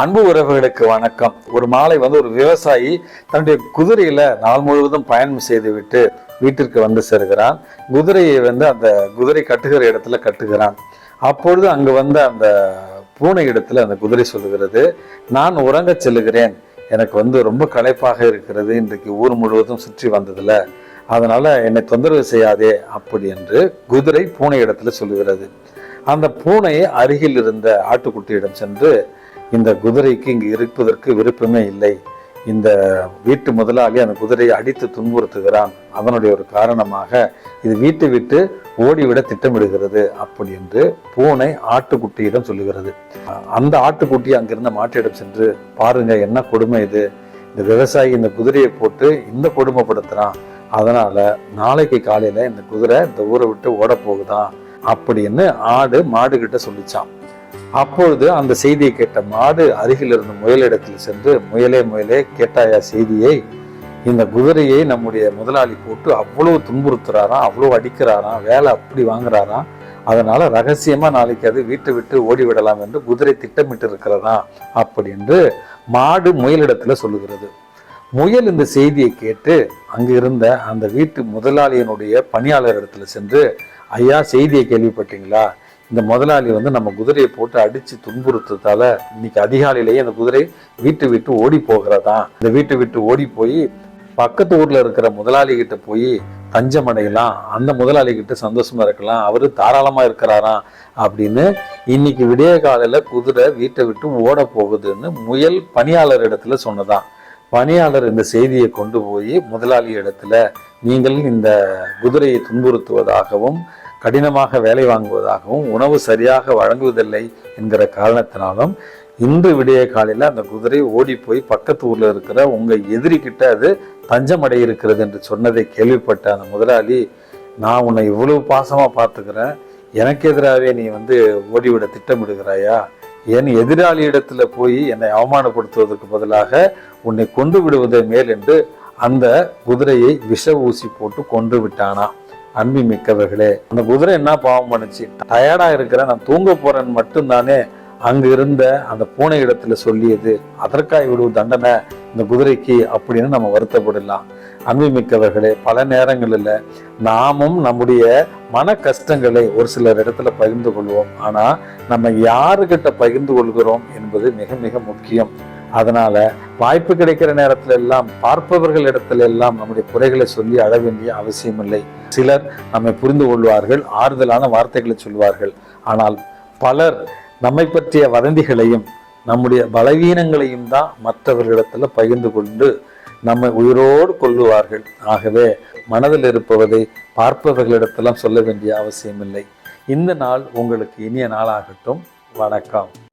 அன்பு உறவுகளுக்கு வணக்கம். ஒரு மாலை வந்து ஒரு விவசாயி தன்னுடைய குதிரையில நாள் முழுவதும் பயணம் செய்துவிட்டு வீட்டிற்கு வந்து சேர்கிறான் குதிரையை வந்து அந்த குதிரை கட்டுகிற இடத்துல கட்டுகிறான். அப்பொழுது அங்கு வந்த அந்த பூனை இடத்துல அந்த குதிரை சொல்லுகிறது நான் உறங்கச் செல்லுகிறேன் எனக்கு வந்து ரொம்ப களைப்பாக இருக்கிறது. இன்றைக்கு ஊர் முழுவதும் சுற்றி வந்ததுல. அதனால என்னை தொந்தரவு செய்யாதே அப்படி என்று குதிரை பூனை இடத்துல சொல்லுகிறது. அந்த பூனை அருகில் இருந்த ஆட்டுக்குட்டியிடம் சென்று இந்த குதிரைக்கு இங்கு இருப்பதற்கு விருப்பமே இல்லை. இந்த வீட்டு முதலாளி அந்த குதிரையை அடித்து துன்புறுத்துகிறான். அதனுடைய ஒரு காரணமாக இது வீட்டை விட்டு ஓடிவிட திட்டமிடுகிறது அப்படி என்று பூனை ஆட்டுக்குட்டியிடம் சொல்லுகிறது. அந்த ஆட்டுக்குட்டி அங்கிருந்த மாட்டிடம் சென்று பாருங்க என்ன கொடுமை இது? இந்த விவசாயி இந்த குதிரையை போட்டு இந்த கொடுமைப்படுத்துறான். அதனால நாளைக்கு காலையில இந்த குதிரை இந்த ஊரை விட்டு ஓட போகுதான். அப்படின்னு ஆடு மாடு கிட்ட சொல்லிச்சான். அப்பொழுது அந்த செய்தியை கேட்ட மாடு அருகில் இருந்த முயலிடத்தில் சென்று முயலே முயலே கேட்டாயா செய்தியை? இந்த குதிரையை நம்முடைய முதலாளி போட்டு அவ்வளவு துன்புறுத்துறாராம் அவ்வளவு அடிக்கிறாராம் வேலை அப்படி வாங்குறாராம். அதனால ரகசியமா நாளைக்கு அது வீட்டை விட்டு ஓடி விடலாம் என்று குதிரை திட்டமிட்டு இருக்கிறதா அப்படி என்று மாடு முயலிடத்துல சொல்லுகிறது. முயல் இந்த செய்தியை கேட்டு அங்கு இருந்த அந்த வீட்டு முதலாளியினுடைய பணியாளர் இடத்துல சென்று ஐயா செய்தியை கேள்விப்பட்டீங்களா? இந்த முதலாளி வந்து நம்ம குதிரையை போட்டு அடிச்சு துன்புறுத்ததால இன்னைக்கு அதிகாலையிலேயே அந்த குதிரை வீட்டு விட்டு ஓடி போகிறதா? இந்த வீட்டை விட்டு ஓடி போய் பக்கத்து ஊர்ல இருக்கிற முதலாளிகிட்ட போய் தஞ்சம் அடையலாம் அந்த முதலாளிகிட்ட சந்தோஷமா இருக்கலாம் அவர் தாராளமா இருக்கிறாராம் அப்படின்னு இன்னைக்கு விடிய காலையில் குதிரை வீட்டை விட்டு ஓட போகுதுன்னு முயல் பணியாளர் இடத்துல சொன்னதான் பணியாளர் இந்த செய்தியை கொண்டு போய் முதலாளி இடத்துல நீங்கள் இந்த குதிரையை துன்புறுத்துவதாகவும் கடினமாக வேலை வாங்குவதாகவும் உணவு சரியாக வழங்குவதில்லை என்கிற காரணத்தினாலும் இன்று விடிய காலையில் அந்த குதிரை ஓடி போய் பக்கத்து ஊரில் இருக்கிற உங்கள் எதிரிக்கிட்ட அது தஞ்சமடை இருக்கிறது என்று சொன்னதை கேள்விப்பட்ட அந்த முதலாளி நான் உன்னை இவ்வளவு பாசமாக பார்த்துக்கிறேன். எனக்கு எதிராகவே நீ வந்து ஓடிவிட திட்டமிடுகிறாயா? என் எதிராளி இடத்துல போய் என்னை அவமானப்படுத்துவதற்கு பதிலாக உன்னை கொண்டு விடுவதை மேல் என்று அந்த குதிரையை விஷ ஊசி போட்டு கொன்று விட்டானா? அன்பி மிக்கவர்களே அந்த குதிரை என்ன பாவம் பண்ணுச்சு? டயர்டா இருக்கிறேன் நான் தூங்க போறேன்னு மட்டும்தானே அங்கு இருந்த அந்த பூனை இடத்துல சொல்லியது. அதற்காக இவ்வளவு தண்டனை இந்த குதிரைக்கு அப்படின்னு நம்ம வருத்தப்படலாம். அன்பு மிக்கவர்களே பல நேரங்களில் நாமும் நம்முடைய மன கஷ்டங்களை ஒரு சிலர் இடத்துல பகிர்ந்து கொள்வோம். ஆனா நம்ம யாருக்கிட்ட பகிர்ந்து கொள்கிறோம் என்பது மிக மிக முக்கியம். அதனால வாய்ப்பு கிடைக்கிற நேரத்தில் எல்லாம் பார்ப்பவர்கள் இடத்துல எல்லாம் நம்முடைய குறைகளை சொல்லி அழ வேண்டிய அவசியம் இல்லை சிலர் நம்மை புரிந்து கொள்வார்கள் ஆறுதலான வார்த்தைகளை சொல்வார்கள். ஆனால் பலர் நம்மை பற்றிய வதந்திகளையும் நம்முடைய பலவீனங்களையும் தான் மற்றவர்களிடத்தில் பகிர்ந்து கொண்டு நம்மை உயிரோடு கொள்ளுவார்கள். ஆகவே மனதில் இருப்பவதை பார்ப்பவர்களிடத்தெல்லாம் சொல்ல வேண்டிய அவசியமில்லை. இந்த நாள் உங்களுக்கு இனிய நாளாகட்டும். வணக்கம்.